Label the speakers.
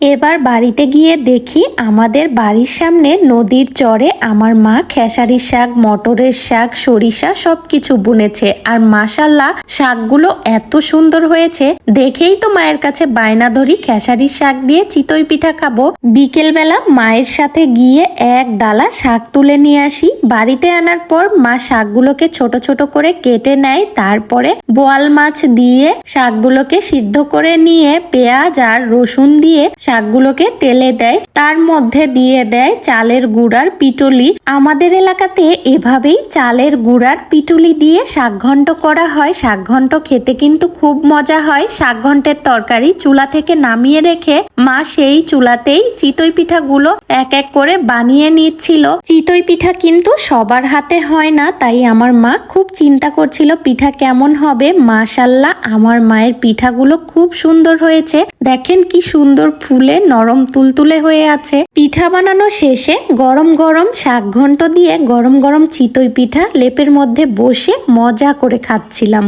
Speaker 1: এবার বাড়িতে গিয়ে দেখি আমাদের বাড়ির সামনে নদীর চরে আমার মা খেসারির শাক, মটরের শাক, সরিষা সবকিছু বুনেছে। আর মাসাল্লাহ শাকগুলো এত সুন্দর হয়েছে। দেখেই তো মায়ের কাছে বায়না ধরি খেসারির শাক দিয়ে চিতই পিঠা খাব। বিকেলবেলা মায়ের সাথে গিয়ে এক ডালা শাক তুলে নিয়ে আসি। বাড়িতে আনার পর মা শাকগুলোকে ছোট ছোট করে কেটে নেয়, তারপরে বোয়াল মাছ দিয়ে শাকগুলোকে সিদ্ধ করে নিয়ে পেঁয়াজ আর রসুন দিয়ে শাকগুলোকে তেলে দেয়। তার মধ্যে দিয়ে দেয় চালের গুঁড়ার পিটুলি। আমাদের এলাকাতে এভাবেই চালের গুঁড়ার পিটুলি দিয়ে শাক ঘন্ট করা হয়। শাক ঘন্ট খেতে কিন্তু খুব মজা হয়। শাক ঘন্টের তরকারি চুলা থেকে নামিয়ে রেখে মা সেই চুলাতেই চিতই পিঠাগুলো এক এক করে বানিয়ে নিচ্ছিল। চিতই পিঠা কিন্তু সবার হাতে হয় না, তাই আমার মা খুব চিন্তা করছিল পিঠা কেমন হবে। মাশাল্লাহ আমার মায়ের পিঠাগুলো খুব সুন্দর হয়েছে। দেখেন কি সুন্দর ফুলে নরম তুলতুলে হয়ে আছে। পিঠা বানানো শেষে গরম গরম শাক ঘন্ট দিয়ে গরম গরম চিতই পিঠা লেপের মধ্যে বসে মজা করে খাচ্ছিলাম।